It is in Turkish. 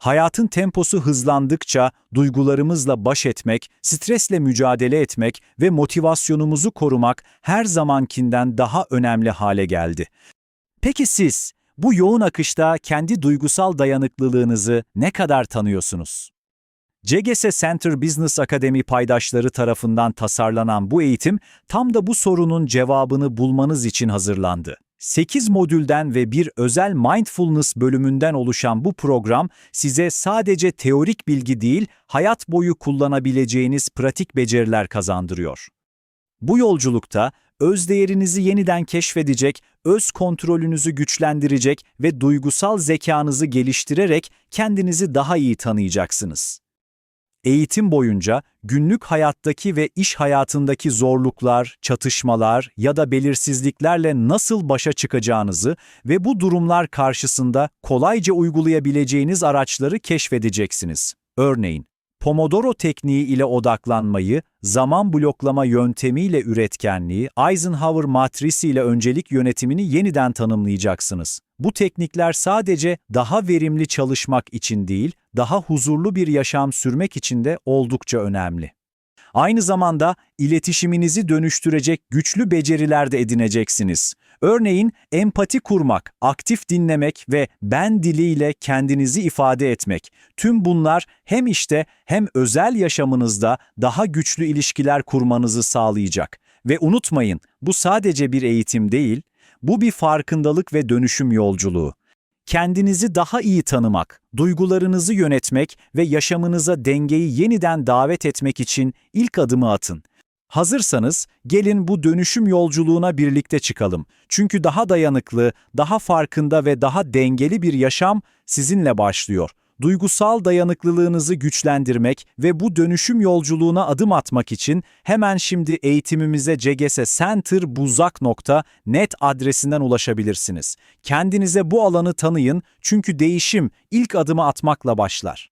Hayatın temposu hızlandıkça duygularımızla baş etmek, stresle mücadele etmek ve motivasyonumuzu korumak her zamankinden daha önemli hale geldi. Peki siz bu yoğun akışta kendi duygusal dayanıklılığınızı ne kadar tanıyorsunuz? CGS Center Business Academy paydaşları tarafından tasarlanan bu eğitim tam da bu sorunun cevabını bulmanız için hazırlandı. 8 modülden ve bir özel mindfulness bölümünden oluşan bu program size sadece teorik bilgi değil, hayat boyu kullanabileceğiniz pratik beceriler kazandırıyor. Bu yolculukta özdeğerinizi yeniden keşfedecek, öz kontrolünüzü güçlendirecek ve duygusal zekanızı geliştirerek kendinizi daha iyi tanıyacaksınız. Eğitim boyunca günlük hayattaki ve iş hayatındaki zorluklar, çatışmalar ya da belirsizliklerle nasıl başa çıkacağınızı ve bu durumlar karşısında kolayca uygulayabileceğiniz araçları keşfedeceksiniz. Örneğin, Pomodoro tekniği ile odaklanmayı, zaman bloklama yöntemiyle üretkenliği, Eisenhower matrisi ile öncelik yönetimini yeniden tanımlayacaksınız. Bu teknikler sadece daha verimli çalışmak için değil, daha huzurlu bir yaşam sürmek için de oldukça önemli. Aynı zamanda iletişiminizi dönüştürecek güçlü beceriler de edineceksiniz. Örneğin empati kurmak, aktif dinlemek ve ben diliyle kendinizi ifade etmek. Tüm bunlar hem işte hem özel yaşamınızda daha güçlü ilişkiler kurmanızı sağlayacak. Ve unutmayın, bu sadece bir eğitim değil, bu bir farkındalık ve dönüşüm yolculuğu. Kendinizi daha iyi tanımak, duygularınızı yönetmek ve yaşamınıza dengeyi yeniden davet etmek için ilk adımı atın. Hazırsanız gelin bu dönüşüm yolculuğuna birlikte çıkalım. Çünkü daha dayanıklı, daha farkında ve daha dengeli bir yaşam sizinle başlıyor. Duygusal dayanıklılığınızı güçlendirmek ve bu dönüşüm yolculuğuna adım atmak için hemen şimdi eğitimimize cgscenterbuzak.net adresinden ulaşabilirsiniz. Kendinize bu alanı tanıyın çünkü değişim ilk adımı atmakla başlar.